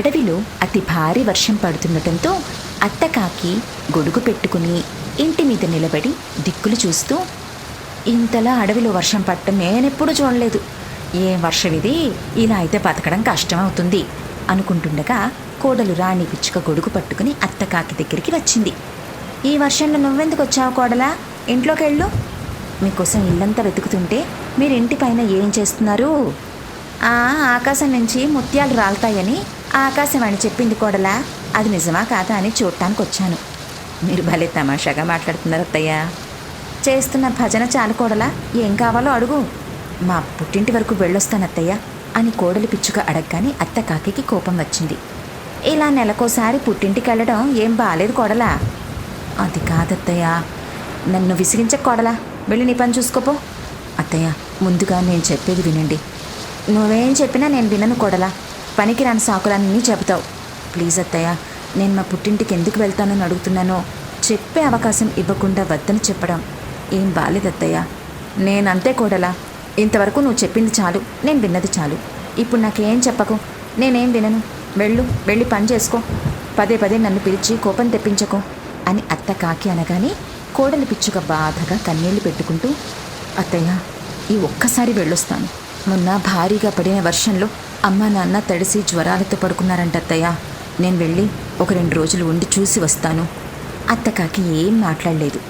అడవిలో అతి భారీ వర్షం పడుతుండటంతో అత్తకాకి గొడుగు పెట్టుకుని ఇంటి మీద నిలబడి దిక్కులు చూస్తూ ఇంతలా అడవిలో వర్షం పట్టడం నేనెప్పుడు చూడలేదు. ఏం వర్షం ఇది? ఇలా అయితే బతకడం కష్టమవుతుంది అనుకుంటుండగా కోడలు రాణి పిచ్చుక గొడుగు పట్టుకుని అత్తకాకి దగ్గరికి వచ్చింది. ఈ వర్షంలో నువ్వెందుకు వచ్చావు కోడలా? ఇంట్లోకి వెళ్ళు మీకోసం ఇల్లంతా వెతుకుతుంటే మీరు ఇంటి పైన ఏం చేస్తున్నారు? ఆకాశం నుంచి ముత్యాలు రాలుతాయని ఆకాశవాణి చెప్పింది కోడలా. అది నిజమా కాదా అని చూడటానికి వచ్చాను మీరు భలే తమాషాగా మాట్లాడుతున్నారు అత్తయ్య చేస్తున్న భజన చాలు కోడలా. ఏం కావాలో అడుగు. మా పుట్టింటి వరకు వెళ్ళొస్తాను అత్తయ్య అని కోడలి పిచ్చుక అడగగానే అత్త కాకికి కోపం వచ్చింది. ఇలా నెలకోసారి పుట్టింటికి వెళ్ళడం ఏం బాలేదు కోడలా. అది కాదత్తయ్య. నన్ను విసిగించ కోడలా. వెళ్ళి నీ పని చూసుకోపో. అత్తయ్య ముందుగా నేను చెప్పేది వినండి. నువ్వేం చెప్పినా నేను వినను కోడలా. పనికిరాని సాకులన్నీ చెబుతావు. ప్లీజ్ అత్తయ్య నేను మా పుట్టింటికి ఎందుకు వెళ్తానని అడుగుతున్నానో చెప్పే అవకాశం ఇవ్వకుండా వద్దని చెప్పడం ఏం బాలేదత్తయ్య నేనంతే కోడలా. ఇంతవరకు నువ్వు చెప్పింది చాలు నేను విన్నది చాలు. ఇప్పుడు నాకేం చెప్పకు? నేనేం వినను? వెళ్ళు వెళ్ళి పని చేసుకో. పదే పదే నన్ను పిలిచి కోపం తెప్పించకు అని అత్త కాకి అనగానే కోడలి పిచ్చుక బాధగా కన్నీళ్ళు పెట్టుకుంటూ అత్తయ్య ఈ ఒక్కసారి వెళ్ళొస్తాను. మొన్న భారీగా పడిన వర్షంలో అమ్మ నాన్న తడిసి జ్వరాలతో పడుకున్నారంట అత్తయ్య. నేను వెళ్ళి ఒక రెండు రోజులు ఉండి చూసి వస్తాను. అత్తకాకి ఏం మాట్లాడలేదు.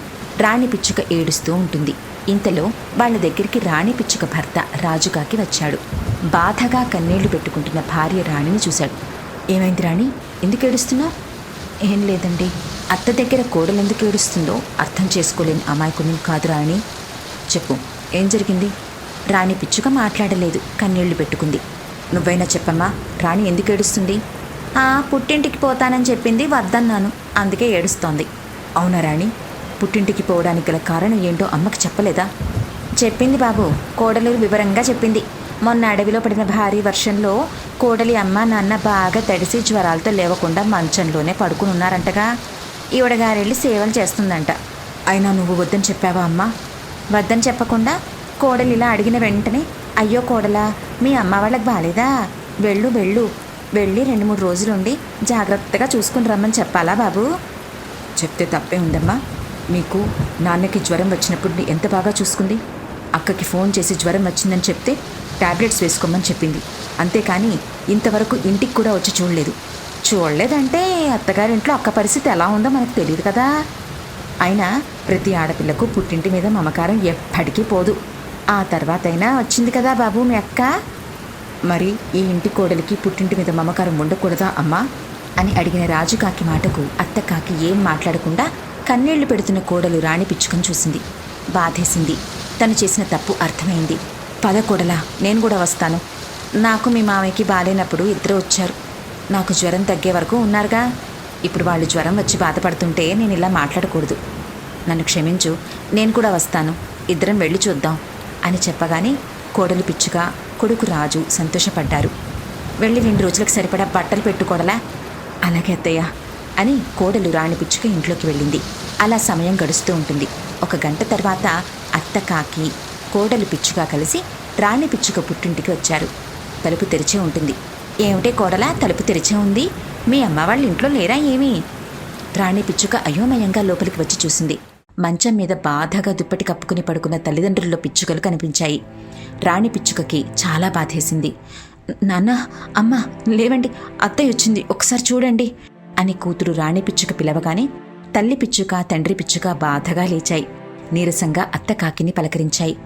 రాణి పిచ్చుక ఏడుస్తూ ఉంటుంది. ఇంతలో వాళ్ళ దగ్గరికి రాణి పిచ్చుక భర్త రాజుగాకి వచ్చాడు. బాధగా కన్నీళ్ళు పెట్టుకుంటున్న భార్య రాణిని చూశాడు. ఏమైంది రాణి? ఎందుకు ఏడుస్తున్నావు? ఏం లేదండి. అత్త దగ్గర కోడలు ఎందుకు ఏడుస్తుందో అర్థం చేసుకోలేని అమాయకుని కాదు రాణి. చెప్పు ఏం జరిగింది? రాణి పిచ్చుక మాట్లాడలేదు. కన్నీళ్ళు పెట్టుకుంది. నువ్వైనా చెప్పమ్మా రాణి ఎందుకు ఏడుస్తుంది? ఆ పుట్టింటికి పోతానని చెప్పింది వద్దన్నాను అందుకే ఏడుస్తోంది. అవునా రాణి? పుట్టింటికి పోవడానికి గల కారణం ఏంటో అమ్మకి చెప్పలేదా? చెప్పింది బాబు కోడలూరు వివరంగా చెప్పింది. మొన్న అడవిలో పడిన భారీ వర్షంలో కోడలి అమ్మ నాన్న బాగా తడిసి జ్వరాలతో లేవకుండా మంచంలోనే పడుకుని ఉన్నారంటగా. ఈవిడగారెళ్ళి సేవలు చేస్తుందంట. అయినా నువ్వు వద్దని చెప్పావా అమ్మా? వద్దని చెప్పకుండా కోడలి ఇలా అడిగిన వెంటనే అయ్యో కోడలా మీ అమ్మ వాళ్ళకి బాలేదా? వెళ్ళు వెళ్ళు. వెళ్ళి రెండు మూడు రోజులుండి జాగ్రత్తగా చూసుకుని రమ్మని చెప్పాలా బాబు? చెప్తే తప్పే ఉందమ్మా. మీకు నాన్నకి జ్వరం వచ్చినప్పుడు ఎంత బాగా చూసుకుంది? అక్కకి ఫోన్ చేసి జ్వరం వచ్చిందని చెప్తే టాబ్లెట్స్ వేసుకోమని చెప్పింది. అంతేకాని ఇంతవరకు ఇంటికి కూడా వచ్చి చూడలేదు. చూడలేదంటే అత్తగారింట్లో అక్క పరిస్థితి ఎలా ఉందో మనకు తెలియదు కదా. అయినా ప్రతి ఆడపిల్లకు పుట్టింటి మీద మమకారం ఎప్పటికీ పోదు. ఆ తర్వాతైనా వచ్చింది కదా బాబు మీ అక్క? మరి ఈ ఇంటి కోడలికి పుట్టింటి మీద మమకారం ఉండకూడదా అమ్మా? అని అడిగిన రాజు కాకి మాటకు అత్త కాకి ఏం మాట్లాడకుండా కన్నీళ్ళు పెడుతున్న కోడలు రాణి పిచ్చుకొని చూసింది. బాధేసింది. తను చేసిన తప్పు అర్థమైంది. పద కోడలా నేను కూడా వస్తాను. నాకు మీ మామయ్యకి బాలేనప్పుడు ఇద్దరు వచ్చారు. నాకు జ్వరం తగ్గే వరకు ఉన్నారుగా. ఇప్పుడు వాళ్ళు జ్వరం వచ్చి బాధపడుతుంటే నేను ఇలా మాట్లాడకూడదు. నన్ను క్షమించు నేను కూడా వస్తాను. ఇద్దరం వెళ్ళి చూద్దాం. అని చెప్పగానే కోడలు పిచ్చుగా కొడుకు రాజు సంతోషపడ్డారు. వెళ్ళి రెండు రోజులకు సరిపడా బట్టలు పెట్టుకోడలా? అలాగే అత్తయ్య అని కోడలు రాణి పిచ్చుక ఇంట్లోకి వెళ్ళింది. అలా సమయం గడుస్తూ ఉంటుంది. ఒక గంట తర్వాత అత్త కాకి కోడలు పిచ్చుగా కలిసి రాణి పిచ్చుక పుట్టింటికి వచ్చారు. తలుపు తెరిచే ఉంటుంది. ఏమిటే కోడలా తలుపు తెరిచే ఉంది? మీ అమ్మ వాళ్ళ ఇంట్లో లేరా ఏమీ? రాణి పిచ్చుక అయోమయంగా లోపలికి వచ్చి చూసింది. మంచం మీద బాధగా దుప్పటి కప్పుకుని పడుకున్న తల్లిదండ్రుల్లో పిచ్చుకలు కనిపించాయి. రాణి పిచ్చుకకి చాలా బాధేసింది. నాన్న అమ్మ లేవండి అత్తయ్య వచ్చింది ఒకసారి చూడండి అని కూతురు రాణి పిచ్చుక పిలవగానే తల్లి పిచ్చుక తండ్రి పిచ్చుక బాధగా లేచాయి. నీరసంగా అత్త కాకిని పలకరించాయి.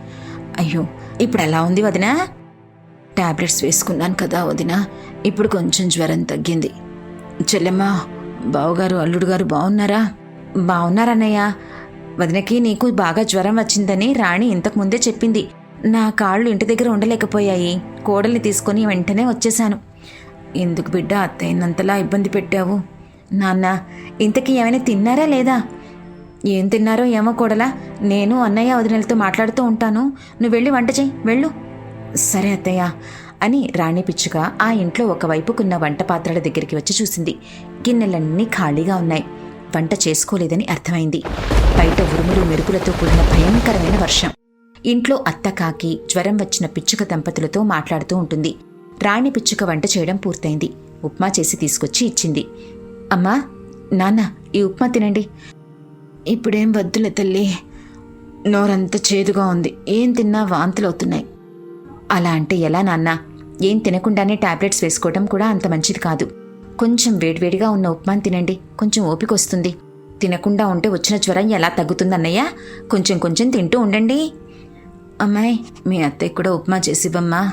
అయ్యో ఇప్పుడు ఎలా ఉంది వదినా? టాబ్లెట్స్ వేసుకున్నాను కదా వదినా ఇప్పుడు కొంచెం జ్వరం తగ్గింది. చెల్లెమ్మ బావగారు అల్లుడు గారు బాగున్నారా బాగున్నారన్నయ్య వదినకి నీకు బాగా జ్వరం వచ్చిందని రాణి ఇంతకు ముందే చెప్పింది. నా కాళ్ళు ఇంటి దగ్గర ఉండలేకపోయాయి. కోడల్ని తీసుకొని వెంటనే వచ్చేశాను. ఎందుకు బిడ్డ అత్తయ్యనంతలా ఇబ్బంది పెట్టావు? నాన్న ఇంతకీ ఏమైనా తిన్నారా లేదా? ఏం తిన్నారో ఏమో కూడలా నేను అన్నయ్య వదినలతో మాట్లాడుతూ ఉంటాను. నువ్వు వెళ్ళి వంట చేయి వెళ్ళు. సరే అత్తయ్య అని రాణి పిచ్చుక ఆ ఇంట్లో ఒకవైపుకున్న వంట పాత్రల దగ్గరికి వచ్చి చూసింది. గిన్నెలన్నీ ఖాళీగా ఉన్నాయి. వంట చేసుకోలేదని అర్థమైంది. బయట ఉరుములు మెరుపులతో కూడిన భయంకరమైన వర్షం. ఇంట్లో అత్త కాకి జ్వరం వచ్చిన పిచ్చుక దంపతులతో మాట్లాడుతూ ఉంటుంది. రాణి పిచ్చుక వంట చేయడం పూర్తయింది. ఉప్మా చేసి తీసుకొచ్చి ఇచ్చింది. అమ్మా నాన్న ఈ ఉప్మా తినండి. ఇప్పుడేం వద్దులే తల్లి. నోరంతా చేదుగా ఉంది. ఏం తిన్నా వాంతులు అవుతున్నాయి అలా అంటే ఎలా నాన్న? ఏం తినకుండానే టాబ్లెట్స్ వేసుకోవడం కూడా అంత మంచిది కాదు. కొంచెం వేడివేడిగా ఉన్న ఉప్మాని తినండి. కొంచెం ఓపిక వస్తుంది. తినకుండా ఉంటే వచ్చిన జ్వరం ఎలా తగ్గుతుందన్నయ్య కొంచెం కొంచెం తింటూ ఉండండి. అమ్మాయి మీ అత్తయ్య కూడా ఉప్మా చేసివ్వమ్మా.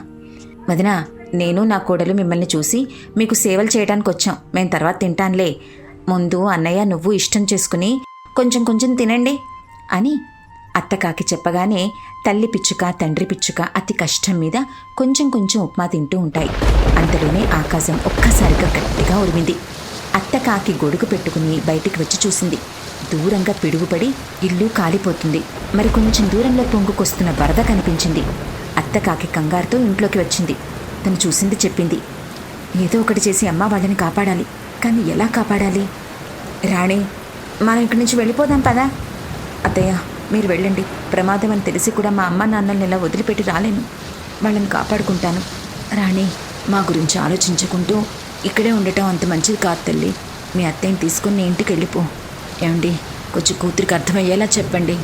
వదినా నేను నా కోడలు మిమ్మల్ని చూసి మీకు సేవలు చేయడానికి వచ్చాం. మేము తర్వాత తింటానులే. ముందు అన్నయ్య నువ్వు ఇష్టం చేసుకుని కొంచెం కొంచెం తినండి అని అత్తకాకి చెప్పగానే తల్లి పిచ్చుక తండ్రి పిచ్చుక అతి కష్టం మీద కొంచెం కొంచెం ఉప్మా తింటూ ఉంటాయి. అంతలోనే ఆకాశం ఒక్కసారిగా గట్టిగా ఉరిమింది. అత్తకాకి గొడుగు పెట్టుకుని బయటికి వచ్చి చూసింది. దూరంగా పిడుగుపడి ఇల్లు కాలిపోతుంది. మరి కొంచెం దూరంలో పొంగుకొస్తున్న వరద కనిపించింది. అత్తకాకి కంగారుతో ఇంట్లోకి వచ్చింది. తను చూసింది చెప్పింది. ఏదో ఒకటి చేసి అమ్మ వాళ్ళని కాపాడాలి. కానీ ఎలా కాపాడాలి? రాణి మనం ఇక్కడి నుంచి వెళ్ళిపోదాం పదా? అత్తయ్య మీరు వెళ్ళండి. ప్రమాదం అని తెలిసి కూడా మా అమ్మ నాన్నల్ని ఇలా వదిలిపెట్టి రాలేను. వాళ్ళని కాపాడుకుంటాను. రాణి మా గురించి ఆలోచించుకుంటూ ఇక్కడే ఉండటం అంత మంచిది కాదు తల్లి. మీ అత్తయ్యని తీసుకుని నీ ఇంటికి వెళ్ళిపో. ఏమండి? కొంచెం కూతురికి అర్థమయ్యేలా చెప్పండి.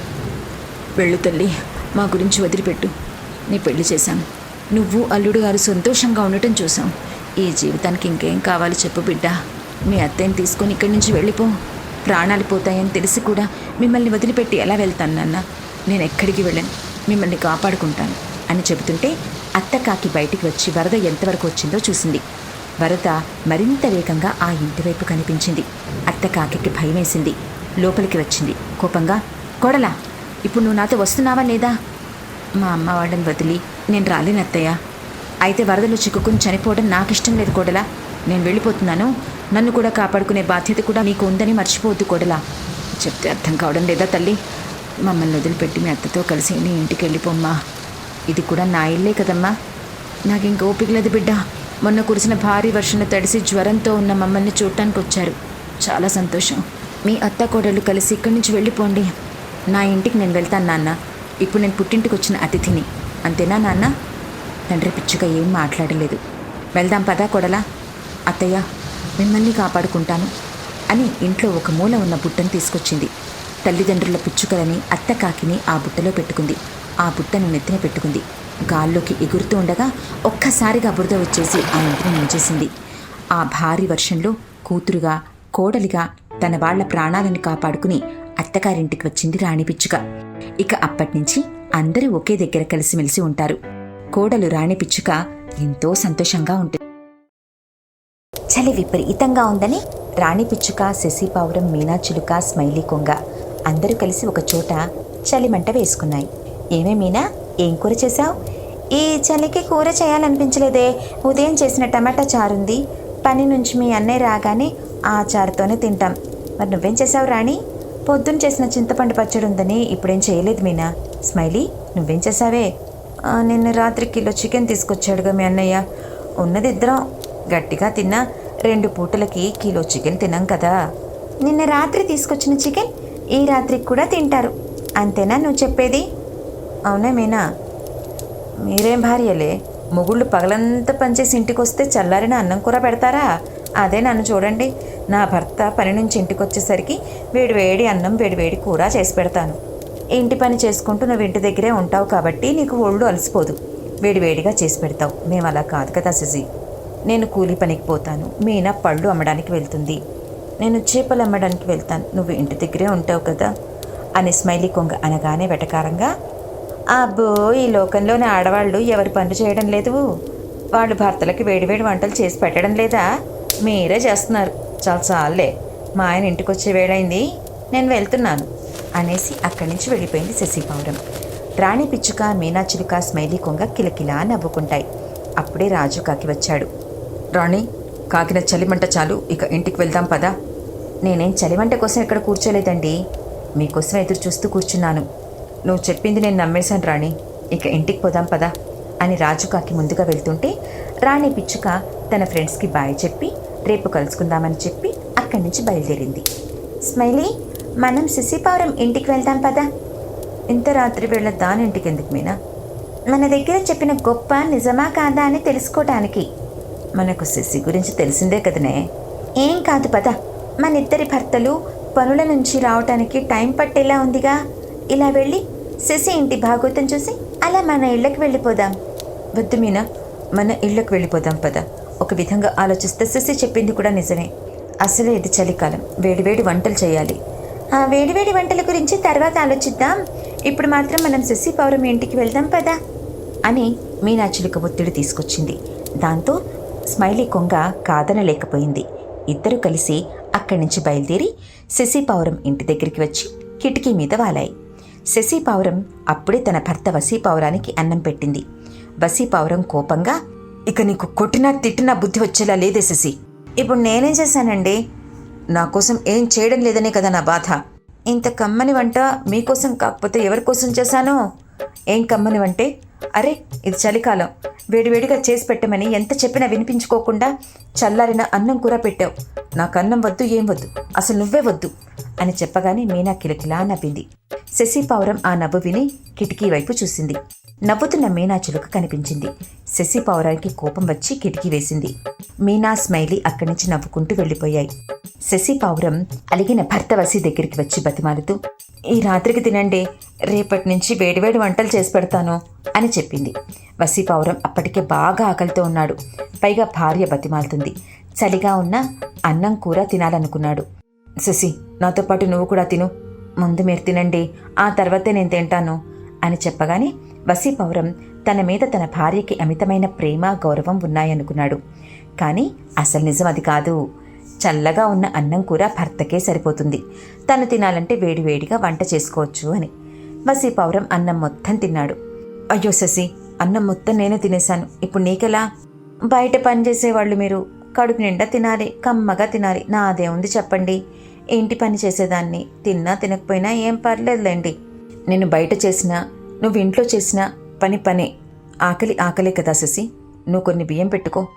వెళ్ళు తల్లి మా గురించి వదిలిపెట్టు. నీ పెళ్ళి చేశాను. నువ్వు అల్లుడు గారు సంతోషంగా ఉండటం చూసాం ఈ జీవితానికి ఇంకేం కావాలి చెప్పు బిడ్డ. మీ అత్తయ్యని తీసుకొని ఇక్కడి నుంచి వెళ్ళిపో. ప్రాణాలు పోతాయని తెలిసి కూడా మిమ్మల్ని వదిలిపెట్టి ఎలా వెళ్తాను నాన్న? నేను ఎక్కడికి వెళ్ళను. మిమ్మల్ని కాపాడుకుంటాను అని చెబుతుంటే అత్త కాకి బయటికి వచ్చి వరద ఎంతవరకు వచ్చిందో చూసింది. వరద మరింత వేగంగా ఆ ఇంటి వైపు కనిపించింది. అత్త కాకి భయమేసింది. లోపలికి వచ్చింది. కోపంగా కొడల ఇప్పుడు నువ్వు నాతో వస్తున్నావా లేదా? మా అమ్మ వాళ్ళని వదిలి నేను రాలేనత్తయ్యా అయితే వరదలో చిక్కుకుని చనిపోవడం నాకు ఇష్టం లేదు కోడలా. నేను వెళ్ళిపోతున్నాను. నన్ను కూడా కాపాడుకునే బాధ్యత కూడా నీకు ఉందని మర్చిపోవద్దు కొడలా. చెప్తే అర్థం కావడం లేదా తల్లి? మమ్మల్ని వదిలిపెట్టి మీ అత్తతో కలిసి నీ ఇంటికి వెళ్ళిపోమ్మా. ఇది కూడా నా ఇల్లే కదమ్మా. నాకు ఇంక ఓపిక లేదు బిడ్డ. మొన్న కురిసిన భారీ వర్షంలో తడిసి జ్వరంతో ఉన్న మమ్మల్ని చూడటానికి వచ్చారు. చాలా సంతోషం. మీ అత్త కోడళ్ళు కలిసి ఇక్కడి నుంచి వెళ్ళిపోండి. నా ఇంటికి నేను వెళ్తాను నాన్న. ఇప్పుడు నేను పుట్టింటికి వచ్చిన అతిథిని. అంతేనా నాన్న? తండ్రి పిచ్చుగా ఏం మాట్లాడలేదు. వెళ్దాం పదా కొడలా. అత్తయ్య మిమ్మల్ని కాపాడుకుంటాను అని ఇంట్లో ఒక మూల ఉన్న బుట్టను తీసుకొచ్చింది. తల్లిదండ్రుల పిచ్చుకలని అత్త కాకిని ఆ బుట్టలో పెట్టుకుంది. ఆ బుట్టను నెత్తిన పెట్టుకుంది. గాల్లోకి ఎగురుతూ ఉండగా ఒక్కసారిగా బురద వచ్చేసి ఆ ఇంటిని ముంచేసింది. ఆ భారీ వర్షంలో కూతురుగా కోడలిగా తన వాళ్ళ ప్రాణాలను కాపాడుకుని అత్తగారింటికి వచ్చింది రాణి పిచ్చుక. ఇక అప్పటినుంచి అందరూ ఒకే దగ్గర కలిసిమెలిసి ఉంటారు. కోడలు రాణి పిచ్చుక ఎంతో సంతోషంగా ఉంటుంది చలి విపరీతంగా ఉందని రాణి పిచ్చుక శశిపావురం మీనాచిలుక స్మైలీ కొంగ అందరూ కలిసి ఒక చోట చలిమంట వేసుకున్నాయి. ఏమే మీనా ఏం కూర చేశావు? ఈ చలికి కూర చేయాలనిపించలేదే. ఉదయం చేసిన టమాటా చారుంది. పని నుంచి మీ అన్నయ్య రాగానే ఆ చారుతోనే తింటాం. మరి నువ్వేం చేసావు రాణి? పొద్దున్న చేసిన చింతపండు పచ్చడి ఉందని ఇప్పుడేం చేయలేదు మీనా. స్మైలీ నువ్వేం చేసావే నిన్న రాత్రి కిలో చికెన్ తీసుకొచ్చాడుగా మీ అన్నయ్య. ఉన్నది ఇద్దరం. గట్టిగా తిన్నా. రెండు పూటలకి కిలో చికెన్ తినాం కదా. నిన్న రాత్రి తీసుకొచ్చిన చికెన్ ఈ రాత్రికి కూడా తింటారు. అంతేనా నువ్వు చెప్పేది? అవునా మీనా? మీరేం భార్యలే? మొగుళ్ళు పగలంతా పనిచేసి ఇంటికి వస్తే చల్లారిన అన్నం కూర పెడతారా? అదే నన్ను చూడండి. నా భర్త పని నుంచి ఇంటికి వచ్చేసరికి వేడివేడి అన్నం వేడివేడి కూర చేసి పెడతాను. ఇంటి పని చేసుకుంటూ నువ్వు ఇంటి దగ్గరే ఉంటావు కాబట్టి నీకు ఒళ్ళు అలసిపోదు. వేడివేడిగా చేసి పెడతావు. మేము అలా కాదు కదా సిజీ. నేను కూలి పనికి పోతాను. మీనా పళ్ళు అమ్మడానికి వెళ్తుంది. నేను చేపలు అమ్మడానికి వెళ్తాను. నువ్వు ఇంటి దగ్గరే ఉంటావు కదా? అని స్మైలీ కొంగ అనగానే వెటకారంగా అబ్బో ఈ లోకంలోని ఆడవాళ్ళు ఎవరి పనులు చేయడం లేదు. వాళ్ళు భర్తలకి వేడివేడి వంటలు చేసి పెట్టడం లేదా? మీరే చేస్తున్నారు. చాలా చాలే మా ఆయన ఇంటికి వచ్చే వేడైంది నేను వెళ్తున్నాను. అనేసి అక్కడి నుంచి వెళ్ళిపోయింది శశిపౌరం రాణి పిచ్చుక మీనాచిలుక స్మైలీ కొంగ కిలకిలా నవ్వుకుంటాయి. అప్పుడే రాజు కాకి వచ్చాడు. రాణి కాకిన చలిమంట చాలు. ఇక ఇంటికి వెళ్దాం పదా. నేనేం చలిమంట కోసం ఇక్కడ కూర్చోలేదండి. మీకోసం ఎదురు చూస్తూ కూర్చున్నాను. నువ్వు చెప్పింది నేను నమ్మేశాను రాణి. ఇక ఇంటికి పోదాం పదా అని రాజు కాకి ముందుగా వెళ్తుంటే రాణి పిచ్చుక తన ఫ్రెండ్స్కి బాయ్ చెప్పి రేపు కలుసుకుందామని చెప్పి అక్కడి నుంచి బయలుదేరింది. స్మైలీ మనం శశిపావురం ఇంటికి వెళ్దాం పదా. ఇంత రాత్రి వేళ దాని ఇంటికి ఎందుకు మీనా? మన దగ్గర చెప్పిన గొప్ప నిజమా కాదా అని తెలుసుకోవటానికి మనకు శశి గురించి తెలిసిందే కదనే? ఏం కాదు పద. మన ఇద్దరి భర్తలు పనుల నుంచి రావటానికి టైం పట్టేలా ఉందిగా. ఇలా వెళ్ళి శశి ఇంటి భాగవతం చూసి అలా మన ఇళ్ళకి వెళ్ళిపోదాం. వద్దు మీనా మన ఇళ్ళకి వెళ్ళిపోదాం పద. ఒక విధంగా ఆలోచిస్తే శశి చెప్పింది కూడా నిజమే. అసలే ఇది చలికాలం. వేడివేడి వంటలు చేయాలి. ఆ వేడివేడి వంటల గురించి తర్వాత ఆలోచిద్దాం. ఇప్పుడు మాత్రం మనం శశి పౌరం ఇంటికి వెళ్దాం పదా. అని మీనాచులిక ఒత్తిడి తీసుకొచ్చింది. దాంతో స్మైలీ కొంగ కాదనలేకపోయింది ఇద్దరు కలిసి అక్కడి నుంచి బయలుదేరి శశి ఇంటి దగ్గరికి వచ్చి కిటికీ మీద వాలాయి. శశి అప్పుడే తన భర్త వసీపావురానికి అన్నం పెట్టింది. వసీపావురం కోపంగా ఇక నీకు కొట్టినా తిట్టినా బుద్ధి వచ్చేలా లేదే శశి. ఇప్పుడు నేనేం చేశానండి? నా కోసం ఏం చేయడం లేదనే కదా నా బాధ. ఇంత కమ్మని వంట మీకోసం కాకపోతే ఎవరి కోసం చేశానో? ఏం కమ్మని వంటే అరే ఇది చలికాలం. వేడివేడిగా చేసి పెట్టమని ఎంత చెప్పినా వినిపించుకోకుండా చల్లారిన అన్నం కూర పెట్టావు. నాకు అన్నం వద్దు ఏం వద్దు? అసలు నువ్వే వద్దు అని చెప్పగానే మీనా కిలకిలా నవ్వింది. శశి ఆ నవ్వు విని కిటికీ వైపు చూసింది. నవ్వుతున్న మీనా చిలుక కనిపించింది. శశి పావురానికి కోపం వచ్చి కిటికీ వేసింది. మీనా స్మైలీ అక్కడి నుంచి నవ్వుకుంటూ వెళ్ళిపోయాయి. శశి పౌరం అలిగిన భర్త వసి దగ్గరికి వచ్చి బతిమాలుతూ ఈ రాత్రికి తినండి. రేపటి నుంచి వేడివేడి వంటలు చేసి పెడతాను అని చెప్పింది. వసి పౌరం అప్పటికే బాగా ఆకలితో ఉన్నాడు. పైగా భార్య బతిమాలుతుంది. చలిగా ఉన్న అన్నం కూర తినాలనుకున్నాడు. శశి నాతో పాటు నువ్వు కూడా తిను. ముందు మీరు తినండి. ఆ తర్వాతే నేను తింటాను అని చెప్పగానే వసీపౌరం తన మీద తన భార్యకి అమితమైన ప్రేమ గౌరవం ఉన్నాయనుకున్నాడు. కానీ అసలు నిజం అది కాదు. చల్లగా ఉన్న అన్నం కూర భర్తకే సరిపోతుంది. తను తినాలంటే వేడివేడిగా వంట చేసుకోవచ్చు అని. వసీపౌరం అన్నం మొత్తం తిన్నాడు. అయ్యో శశి అన్నం మొత్తం నేనే తినేశాను. ఇప్పుడు నీకెలా? బయట పనిచేసేవాళ్ళు మీరు. కడుపు నిండా తినాలి కమ్మగా తినాలి. నాదే ఉంది చెప్పండి. ఇంటి పని చేసేదాన్ని? తిన్నా తినకపోయినా ఏం పర్లేదులేండి. నేను బయట చేసినా నువ్వు ఇంట్లో చేసిన పని పనే. ఆకలి ఆకలే కదా శశి. నువ్వు కొన్ని బియ్యం పెట్టుకో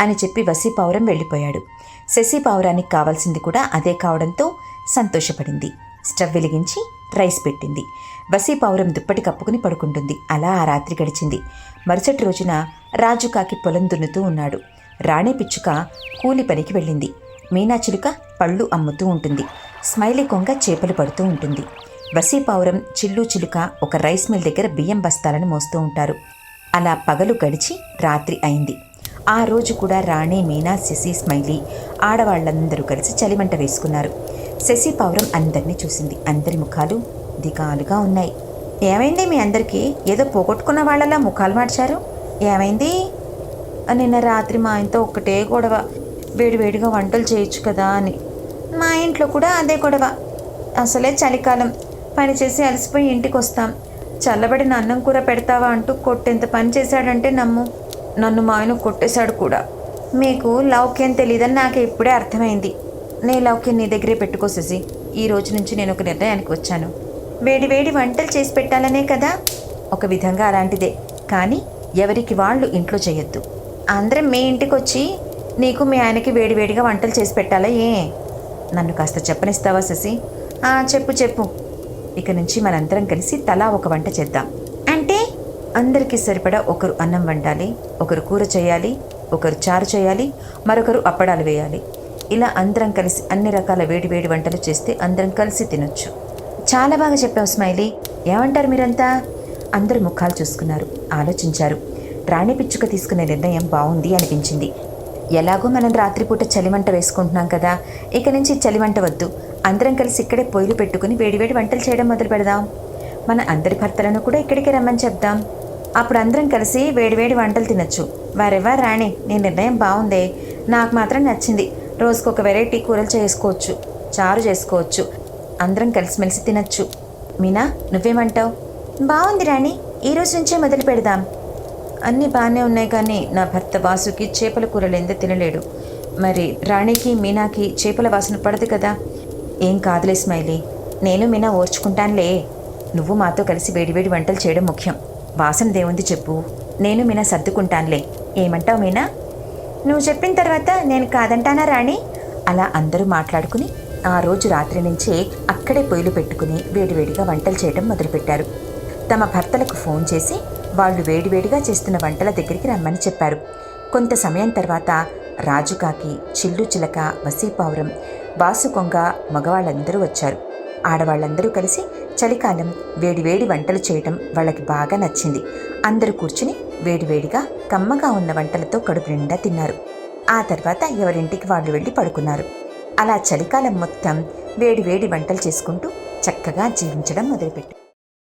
అని చెప్పి వసీ పావురం వెళ్ళిపోయాడు. శశి పావురానికి కావాల్సింది కూడా అదే కావడంతో సంతోషపడింది. స్టవ్ వెలిగించి రైస్ పెట్టింది. వసీ పావురం దుప్పటి కప్పుకుని పడుకుంటుంది. అలా ఆ రాత్రి గడిచింది. మరుసటి రోజున రాజు కాకి పొలం దున్నుతూ ఉన్నాడు. రాణి పిచ్చుక కూలి పనికి వెళ్ళింది. మీనాచిలుక పళ్ళు అమ్ముతూ ఉంటుంది. స్మైలీ కొంగ చేపలు పడుతూ ఉంటుంది. వసీపావురం చిల్లు చిలుక ఒక రైస్ మిల్ దగ్గర బియ్యం బస్తాలను మోస్తూ ఉంటారు. అలా పగలు గడిచి రాత్రి అయింది. ఆ రోజు కూడా రాణి మీనా శశి స్మైలీ ఆడవాళ్ళందరూ కలిసి చలిమంట వేసుకున్నారు. శశి పౌరం అందరినీ చూసింది. అందరి ముఖాలు దిగాలుగా ఉన్నాయి. ఏమైంది? మీ అందరికీ ఏదో పోగొట్టుకున్న వాళ్ళలా ముఖాలు మార్చారు? ఏమైంది? నిన్న రాత్రి మా ఆయనతో ఒక్కటే గొడవ. వేడివేడిగా వంటలు చేయొచ్చు కదా అని మా ఇంట్లో కూడా అదే గొడవ. అసలే చలికాలం. పని చేసి అలసిపోయి ఇంటికి వస్తాం చల్లబడిన అన్నం కూర పెడతావా అంటూ కొట్టేంత పని చేశాడంటే నమ్ము. నన్ను మా ఆయన కొట్టేశాడు కూడా. మీకు లౌక్యం తెలియదని నాకు ఇప్పుడే అర్థమైంది. నే లౌక్యం నీ దగ్గరే పెట్టుకోసేసి ఈ రోజు నుంచి నేను ఒక నిర్ణయానికి వచ్చాను. వేడి వేడి వంటలు చేసి పెట్టాలనే కదా? ఒక విధంగా అలాంటిదే. కానీ ఎవరికి వాళ్ళు ఇంట్లో చేయొద్దు. అందరం మీ ఇంటికి వచ్చి నీకు మీ ఆయనకి వేడివేడిగా వంటలు చేసి పెట్టాలా ఏ? నన్ను కాస్త చెప్పనిస్తావా శశి చెప్పు చెప్పు. ఇక నుంచి మనందరం కలిసి తలా ఒక వంట చేద్దాం. అంటే అందరికీ సరిపడా ఒకరు అన్నం వండాలి ఒకరు కూర చేయాలి ఒకరు చారు చేయాలి మరొకరు అప్పడాలు వేయాలి. ఇలా అందరం కలిసి అన్ని రకాల వేడి వేడి వంటలు చేస్తే అందరం కలిసి తినొచ్చు. చాలా బాగా చెప్పాం స్మైలీ. ఏమంటారు మీరంతా? అందరూ ముఖాలు చూసుకున్నారు ఆలోచించారు. రాణి పిచ్చుక తీసుకునే నిర్ణయం బాగుంది అనిపించింది. ఎలాగో మనం రాత్రిపూట చలిమంట వేసుకుంటున్నాం కదా ఇక నుంచి చలిమంట వద్దు. అందరం కలిసి ఇక్కడే పొయ్యిలు పెట్టుకుని వేడివేడి వంటలు చేయడం మొదలు పెడదాం. మన అందరి భర్తలను కూడా ఇక్కడికి రమ్మని చెప్దాం. అప్పుడు అందరం కలిసి వేడివేడి వంటలు తినొచ్చు. వారెవ్వరు రాణి నీ నిర్ణయం బాగుందే నాకు మాత్రం నచ్చింది. రోజుకు ఒక వెరైటీ కూరలు చేసుకోవచ్చు. చారు చేసుకోవచ్చు. అందరం కలిసిమెలిసి తినచ్చు. మీనా నువ్వేమంటావు? బాగుంది రాణి. ఈ రోజు నుంచే మొదలు పెడదాం. అన్నీ బాగానే ఉన్నాయి కానీ నా భర్త వాసుకి చేపల కూరలు ఎందు తినలేడు. మరి రాణికి మీనాకి చేపల వాసన పడదు కదా. ఏం కాదులే స్మైలీ. నేను మీనా ఓర్చుకుంటానులే. నువ్వు మాతో కలిసి వేడివేడి వంటలు చేయడం ముఖ్యం. వాసన దేవుంది చెప్పు. నేను మీనా సర్దుకుంటానులే. ఏమంటావు మీనా? నువ్వు చెప్పిన తర్వాత నేను కాదంటానా రాణి? అలా అందరూ మాట్లాడుకుని ఆ రోజు రాత్రి నుంచే అక్కడే పొయ్యిలు పెట్టుకుని వేడివేడిగా వంటలు చేయడం మొదలుపెట్టారు. తమ భర్తలకు ఫోన్ చేసి వాళ్ళు వేడివేడిగా చేస్తున్న వంటల దగ్గరికి రమ్మని చెప్పారు. కొంత సమయం తర్వాత రాజుకాకి చిల్లు చిలక వసీపావురం బాసుకొంగ మగవాళ్ళందరూ వచ్చారు. ఆడవాళ్ళందరూ కలిసి చలికాలం వేడివేడి వంటలు చేయటం వాళ్ళకి బాగా నచ్చింది. అందరూ కూర్చుని వేడివేడిగా కమ్మగా ఉన్న వంటలతో కడుపు నిండా తిన్నారు. ఆ తర్వాత ఎవరింటికి వాళ్ళు వెళ్ళి పడుకున్నారు. అలా చలికాలం మొత్తం వేడివేడి వంటలు చేసుకుంటూ చక్కగా జీవించడం మొదలుపెట్టారు.